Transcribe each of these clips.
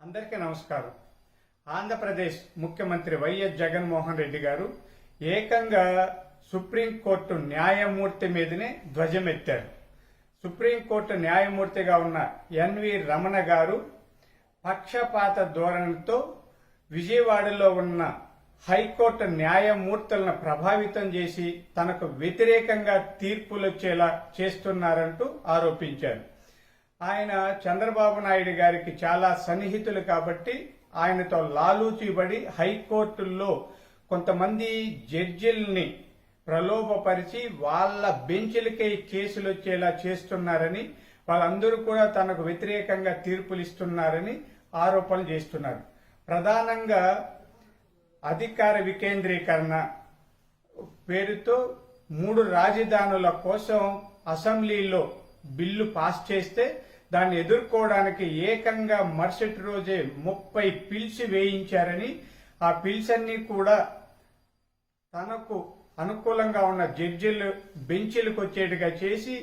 అందరికీ నమస్కారం. ఆంధ్రప్రదేశ్ ముఖ్యమంత్రి వైఎస్ జగన్మోహన్ రెడ్డి గారు ఏకంగా సుప్రీంకోర్టు న్యాయమూర్తి మీదనే ధ్వజమెత్తారు. సుప్రీంకోర్టు న్యాయమూర్తిగా ఉన్న ఎన్వి రమణ గారు పక్షపాత ధోరణితో విజయవాడలో ఉన్న హైకోర్టు న్యాయమూర్తులను ప్రభావితం చేసి తనకు వ్యతిరేకంగా తీర్పులు వచ్చేలా చేస్తున్నారంటూ ఆరోపించారు. ఆయన చంద్రబాబు నాయుడు గారికి చాలా సన్నిహితులు కాబట్టి ఆయనతో లాలూచిబడి హైకోర్టుల్లో కొంతమంది జడ్జిల్ని ప్రలోభపరిచి వాళ్ళ బెంచ్లకే కేసులు వచ్చేలా చేస్తున్నారని వాళ్ళందరూ కూడా తనకు వ్యతిరేకంగా తీర్పులు ఇస్తున్నారని ఆరోపణలు చేస్తున్నారు. ప్రధానంగా అధికార వికేంద్రీకరణ పేరుతో మూడు రాజధానుల కోసం అసెంబ్లీలో బిల్లు పాస్ చేస్తే దాన్ని ఎదుర్కోవడానికి ఏకంగా మరుసటి రోజే ముప్పై పిల్స్ వేయించారని ఆ పిల్స్ అన్ని కూడా తనకు అనుకూలంగా ఉన్న జడ్జిలు బెంచీలకు వచ్చేట్టుగా చేసి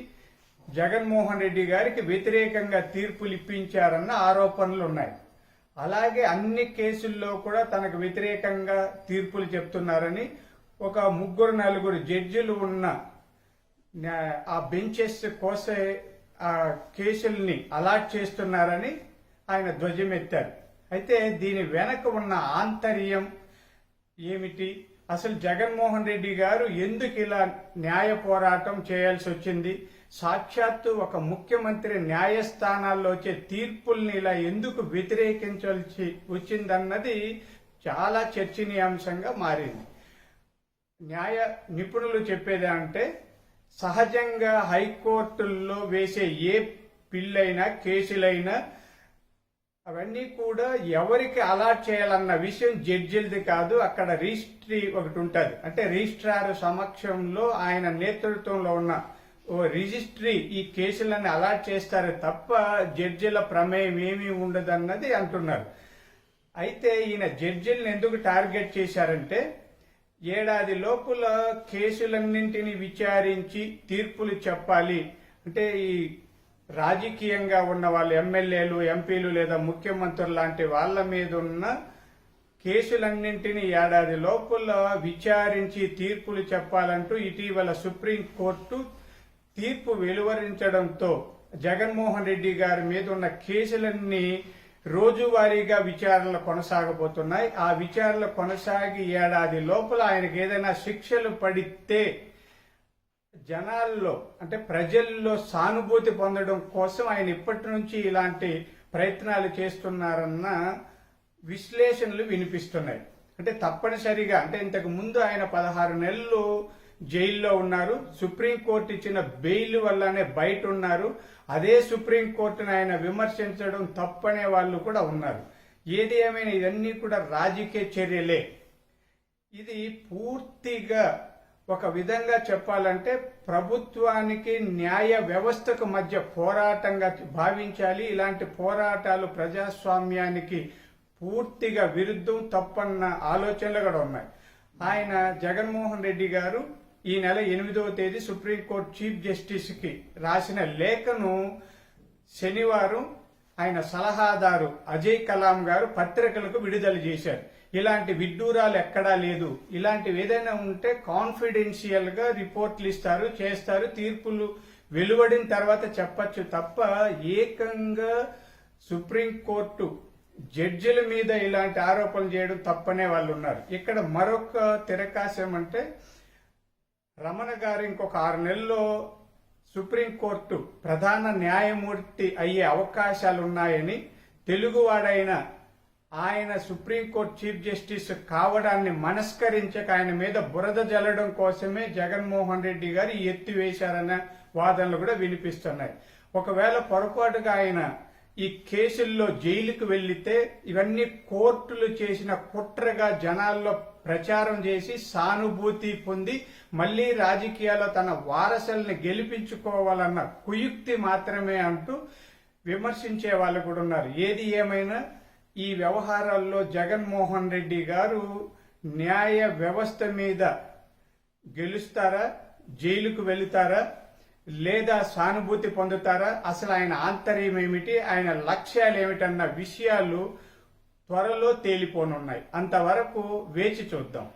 జగన్మోహన్ రెడ్డి గారికి వ్యతిరేకంగా తీర్పులు ఇప్పించారన్న ఆరోపణలు ఉన్నాయి. అలాగే అన్ని కేసుల్లో కూడా తనకు వ్యతిరేకంగా తీర్పులు చెప్తున్నారని ఒక ముగ్గురు నలుగురు జడ్జిలు ఉన్న ఆ బెంచెస్ కోసే ఆ కేసుల్ని అలాట్ చేస్తున్నారని ఆయన ధ్వజమెత్తారు. అయితే దీని వెనక ఉన్న ఆంతర్యం ఏమిటి? అసలు జగన్మోహన్ రెడ్డి గారు ఎందుకు ఇలా న్యాయ పోరాటం చేయాల్సి వచ్చింది? సాక్షాత్తు ఒక ముఖ్యమంత్రి న్యాయస్థానాల్లో వచ్చే తీర్పుల్ని ఇలా ఎందుకు వ్యతిరేకించాల్సి వచ్చిందన్నది చాలా చర్చనీయాంశంగా మారింది. న్యాయ నిపుణులు చెప్పేది అంటే సహజంగా హైకోర్టుల్లో వేసే ఏ పిల్లైనా కేసులైనా అవన్నీ కూడా ఎవరికి అలాట్ చేయాలన్న విషయం జడ్జిలది కాదు అక్కడ రిజిస్ట్రీ ఒకటి ఉంటుంది. అంటే రిజిస్ట్రార్ సమక్షంలో ఆయన నేతృత్వంలో ఉన్న ఓ రిజిస్ట్రీ ఈ కేసులను అలాట్ చేస్తారు తప్ప జడ్జిల ప్రమేయం ఏమీ ఉండదన్నది అంటున్నారు. అయితే ఈయన జడ్జిల్ని ఎందుకు టార్గెట్ చేశారంటే ఏడాది లోపల కేసులన్నింటినీ విచారించి తీర్పులు చెప్పాలి. అంటే ఈ రాజకీయంగా ఉన్న వాళ్ళు ఎమ్మెల్యేలు ఎంపీలు లేదా ముఖ్యమంత్రులు లాంటి వాళ్ళ మీద ఉన్న కేసులన్నింటినీ ఏడాది లోపల విచారించి తీర్పులు చెప్పాలంటూ ఇటీవల సుప్రీంకోర్టు తీర్పు వెలువరించడంతో జగన్మోహన్ రెడ్డి గారి మీద ఉన్న కేసులన్నీ రోజువారీగా విచారణలు కొనసాగబోతున్నాయి. ఆ విచారణలు కొనసాగి ఏడాది లోపల ఆయనకు ఏదైనా శిక్షలు పడితే జనాల్లో అంటే ప్రజల్లో సానుభూతి పొందడం కోసం ఆయన ఇప్పటి నుంచి ఇలాంటి ప్రయత్నాలు చేస్తున్నారన్న విశ్లేషణలు వినిపిస్తున్నాయి. అంటే తప్పనిసరిగా అంటే ఇంతకు ముందు ఆయన పదహారు నెలలు జైల్లో ఉన్నారు. సుప్రీంకోర్టు ఇచ్చిన బెయిల్ వల్లనే బయట ఉన్నారు. అదే సుప్రీంకోర్టును ఆయన విమర్శించడం తప్పనే వాళ్ళు కూడా ఉన్నారు. ఏది ఏమైనా ఇవన్నీ కూడా రాజకీయ చర్యలే. ఇది పూర్తిగా ఒక విధంగా చెప్పాలంటే ప్రభుత్వానికి న్యాయ వ్యవస్థకు మధ్య పోరాటంగా భావించాలి. ఇలాంటి పోరాటాలు ప్రజాస్వామ్యానికి పూర్తిగా విరుద్ధం తప్పన్న ఆలోచనలు కూడా ఉన్నాయి. ఆయన జగన్మోహన్ రెడ్డి గారు ఈ నెల ఎనిమిదవ తేదీ సుప్రీంకోర్టు చీఫ్ జస్టిస్కి రాసిన లేఖను శనివారం ఆయన సలహాదారు అజయ్ కలాం గారు పత్రికలకు విడుదల చేశారు. ఇలాంటి విడ్డూరాలు ఎక్కడా లేదు. ఇలాంటివి ఏదైనా ఉంటే కాన్ఫిడెన్షియల్గా రిపోర్ట్లు ఇస్తారు చేస్తారు. తీర్పులు వెలువడిన తర్వాత చెప్పచ్చు తప్ప ఏకంగా సుప్రీంకోర్టు జడ్జిల మీద ఇలాంటి ఆరోపణలు చేయడం తప్పనే వాళ్ళు ఉన్నారు ఇక్కడ మరొక తిరకాశం అంటే రమణ గారు ఇంకొక ఆరు నెలల్లో సుప్రీంకోర్టు ప్రధాన న్యాయమూర్తి అయ్యే అవకాశాలు ఉన్నాయని తెలుగువాడైన ఆయన సుప్రీంకోర్టు చీఫ్ జస్టిస్ కావడాన్ని మనస్కరించక ఆయన మీద బురద జల్లడం కోసమే జగన్మోహన్ రెడ్డి గారు ఎత్తివేశారన్న వాదనలు కూడా వినిపిస్తున్నాయి. ఒకవేళ పొరపాటుగా ఆయన ఈ కేసుల్లో జైలుకు వెళ్ళితే ఇవన్నీ కోర్టులు చేసిన కుట్రగా జనాల్లో ప్రచారం చేసి సానుభూతి పొంది మళ్ళీ రాజకీయాల్లో తన వారసుల్ని గెలిపించుకోవాలన్న కుయుక్తి మాత్రమే అంటూ విమర్శించే వాళ్ళు కూడా ఉన్నారు. ఏది ఏమైనా ఈ వ్యవహారాల్లో జగన్మోహన్ రెడ్డి గారు న్యాయ వ్యవస్థ మీద గెలుస్తారా? జైలుకు వెళుతారా? లేదా సానుభూతి పొందుతారా? అసలు ఆయన ఆంతర్యం ఏమిటి? ఆయన లక్ష్యాలు ఏమిటన్న విషయాలు త్వరలో తేలిపోనున్నాయి. అంతవరకు వేచి చూద్దాం.